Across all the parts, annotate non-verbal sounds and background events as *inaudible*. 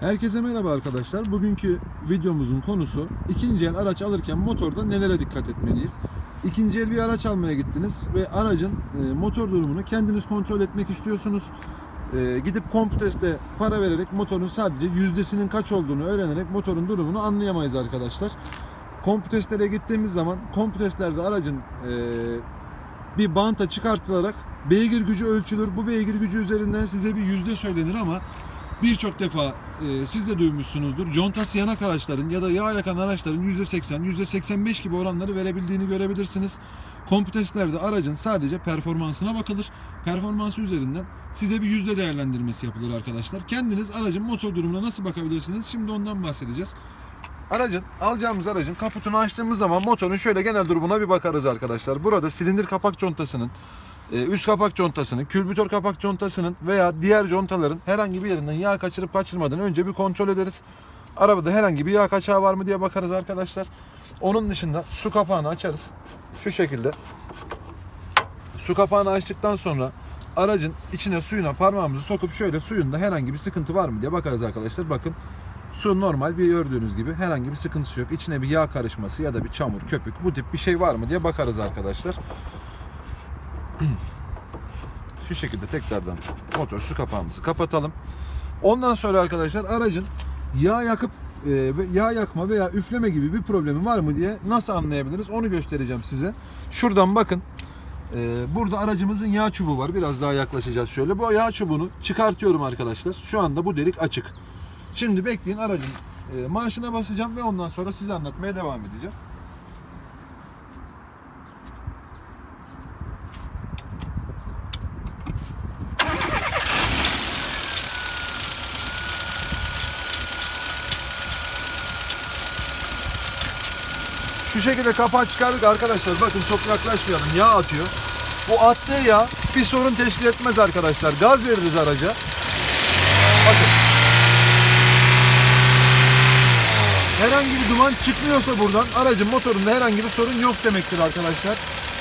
Herkese merhaba arkadaşlar. Bugünkü videomuzun konusu ikinci el araç alırken motorda nelere dikkat etmeliyiz? İkinci el bir araç almaya gittiniz ve aracın e, motor durumunu kendiniz kontrol etmek istiyorsunuz. E, gidip Computest'e para vererek motorun sadece yüzdesinin kaç olduğunu öğrenerek motorun durumunu anlayamayız arkadaşlar. Computest'lere gittiğimiz zaman Computest'lerde aracın e, bir banta çıkartılarak beygir gücü ölçülür. Bu beygir gücü üzerinden size bir yüzde söylenir ama birçok defa e, siz de duymuşsunuzdur. Contası yanak araçların ya da yağ yakan araçların %80, %85 gibi oranları verebildiğini görebilirsiniz. Kompütestlerde aracın sadece performansına bakılır. Performansı üzerinden size bir yüzde değerlendirmesi yapılır arkadaşlar. Kendiniz aracın motor durumuna nasıl bakabilirsiniz? Şimdi ondan bahsedeceğiz. Aracın, alacağımız aracın kaputunu açtığımız zaman motorun şöyle genel durumuna bir bakarız arkadaşlar. Burada silindir kapak contasının, üst kapak contasının, külbütör kapak contasının veya diğer contaların herhangi bir yerinden yağ kaçırıp kaçırmadığını önce bir kontrol ederiz. Arabada herhangi bir yağ kaçağı var mı diye bakarız arkadaşlar. Onun dışında su kapağını açarız. Şu şekilde. Su kapağını açtıktan sonra aracın içine suyuna parmağımızı sokup şöyle suyunda herhangi bir sıkıntı var mı diye bakarız arkadaşlar. Bakın Su normal bir gördüğünüz gibi herhangi bir sıkıntısı yok. İçine bir yağ karışması ya da bir çamur, köpük bu tip bir şey var mı diye bakarız arkadaşlar. *clears throat* Şu şekilde tekrardan motor su kapağımızı kapatalım. Ondan sonra arkadaşlar aracın yağ yakıp e, yağ yakma veya üfleme gibi bir problemi var mı diye nasıl anlayabiliriz onu göstereceğim size. Şuradan bakın. E, burada aracımızın yağ çubuğu var. Biraz daha yaklaşacağız şöyle. Bu yağ çubuğunu çıkartıyorum arkadaşlar. Şu anda bu delik açık. Şimdi bekleyin aracın e, marşına basacağım ve ondan sonra size anlatmaya devam edeceğim. Şu şekilde kapağı çıkardık arkadaşlar. Bakın çok yaklaşmayalım. Yağ atıyor. Bu attığı yağ bir sorun teşkil etmez arkadaşlar. Gaz veririz araca. Bakın. herhangi bir duman çıkmıyorsa buradan aracın motorunda herhangi bir sorun yok demektir arkadaşlar.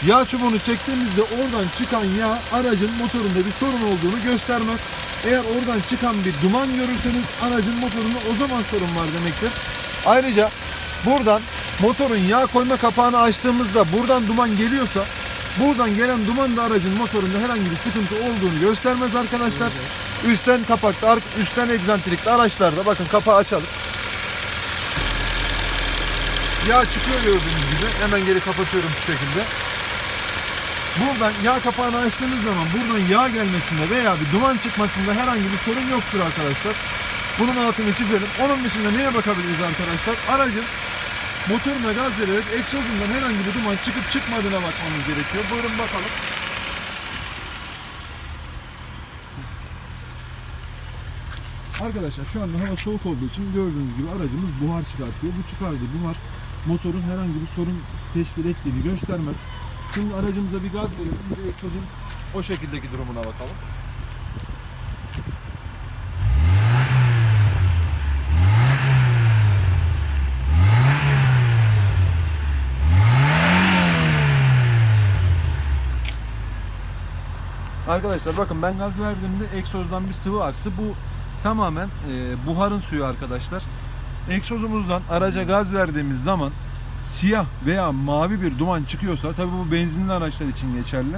Yağ çubuğunu çektiğimizde oradan çıkan yağ aracın motorunda bir sorun olduğunu göstermez. Eğer oradan çıkan bir duman görürseniz aracın motorunda o zaman sorun var demektir. Ayrıca buradan motorun yağ koyma kapağını açtığımızda buradan duman geliyorsa buradan gelen duman da aracın motorunda herhangi bir sıkıntı olduğunu göstermez arkadaşlar. Üstten kapakta, üstten egzantrikli araçlarda bakın kapağı açalım. Yağ çıkıyor gördüğünüz gibi. Hemen geri kapatıyorum şu şekilde. Buradan yağ kapağını açtığınız zaman buradan yağ gelmesinde veya bir duman çıkmasında herhangi bir sorun yoktur arkadaşlar. Bunun altını çizelim. Onun dışında neye bakabiliriz arkadaşlar? Aracın motoruna gaz vererek egzozundan herhangi bir duman çıkıp çıkmadığına bakmamız gerekiyor. Buyurun bakalım. Arkadaşlar şu anda hava soğuk olduğu için gördüğünüz gibi aracımız buhar çıkartıyor. Bu çıkardığı buhar motorun herhangi bir sorun teşkil ettiğini göstermez. Şimdi aracımıza bir gaz verelim. Bir egzozun o şekildeki durumuna bakalım. Arkadaşlar bakın ben gaz verdiğimde egzozdan bir sıvı aktı. Bu tamamen e, buharın suyu arkadaşlar. Egzozumuzdan araca gaz verdiğimiz zaman siyah veya mavi bir duman çıkıyorsa tabii bu benzinli araçlar için geçerli.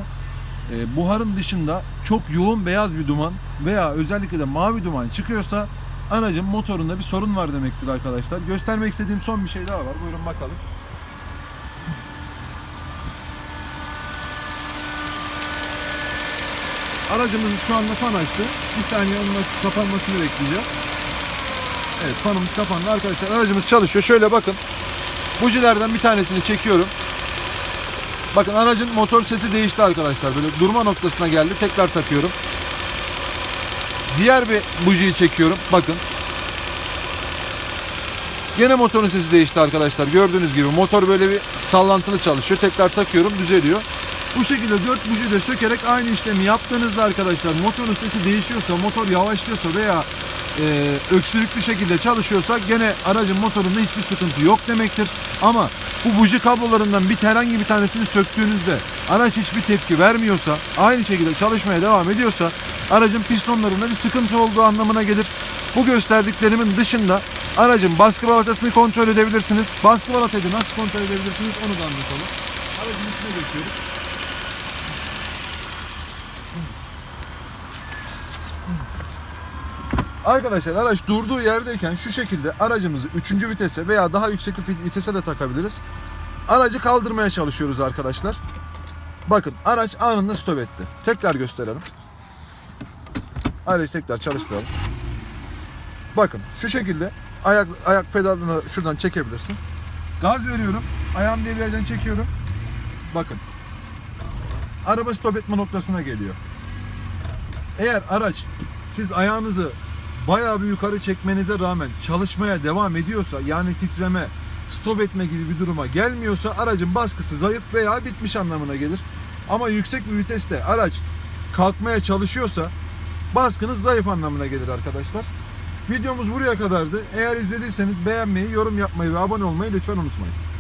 E, buharın dışında çok yoğun beyaz bir duman veya özellikle de mavi duman çıkıyorsa aracın motorunda bir sorun var demektir arkadaşlar. Göstermek istediğim son bir şey daha var. Buyurun bakalım. Aracımız şu anda fan açtı. Bir saniye onun kapanmasını bekleyeceğiz. Evet fanımız kapandı arkadaşlar. Aracımız çalışıyor. Şöyle bakın. Bujilerden bir tanesini çekiyorum. Bakın aracın motor sesi değişti arkadaşlar. Böyle durma noktasına geldi. Tekrar takıyorum. Diğer bir bujiyi çekiyorum. Bakın. Gene motorun sesi değişti arkadaşlar. Gördüğünüz gibi motor böyle bir sallantılı çalışıyor. Tekrar takıyorum düzeliyor. Bu şekilde 4 buji de sökerek aynı işlemi yaptığınızda arkadaşlar motorun sesi değişiyorsa, motor yavaşlıyorsa veya e, öksürüklü şekilde çalışıyorsa gene aracın motorunda hiçbir sıkıntı yok demektir. Ama bu buji kablolarından bir herhangi bir tanesini söktüğünüzde araç hiçbir tepki vermiyorsa, aynı şekilde çalışmaya devam ediyorsa aracın pistonlarında bir sıkıntı olduğu anlamına gelir. Bu gösterdiklerimin dışında aracın baskı balatasını kontrol edebilirsiniz. Baskı balatayı nasıl kontrol edebilirsiniz onu da anlatalım. Aracın içine geçiyoruz. Arkadaşlar araç durduğu yerdeyken şu şekilde aracımızı 3. vitese veya daha yüksek bir vitese de takabiliriz. Aracı kaldırmaya çalışıyoruz arkadaşlar. Bakın araç anında stop etti. Tekrar gösterelim. Aracı tekrar çalıştıralım. Bakın şu şekilde ayak ayak pedalını şuradan çekebilirsin. Gaz veriyorum. Ayağım debriyajdan çekiyorum. Bakın. Araba stop etme noktasına geliyor. Eğer araç siz ayağınızı bayağı bir yukarı çekmenize rağmen çalışmaya devam ediyorsa yani titreme, stop etme gibi bir duruma gelmiyorsa aracın baskısı zayıf veya bitmiş anlamına gelir. Ama yüksek bir viteste araç kalkmaya çalışıyorsa baskınız zayıf anlamına gelir arkadaşlar. Videomuz buraya kadardı. Eğer izlediyseniz beğenmeyi, yorum yapmayı ve abone olmayı lütfen unutmayın.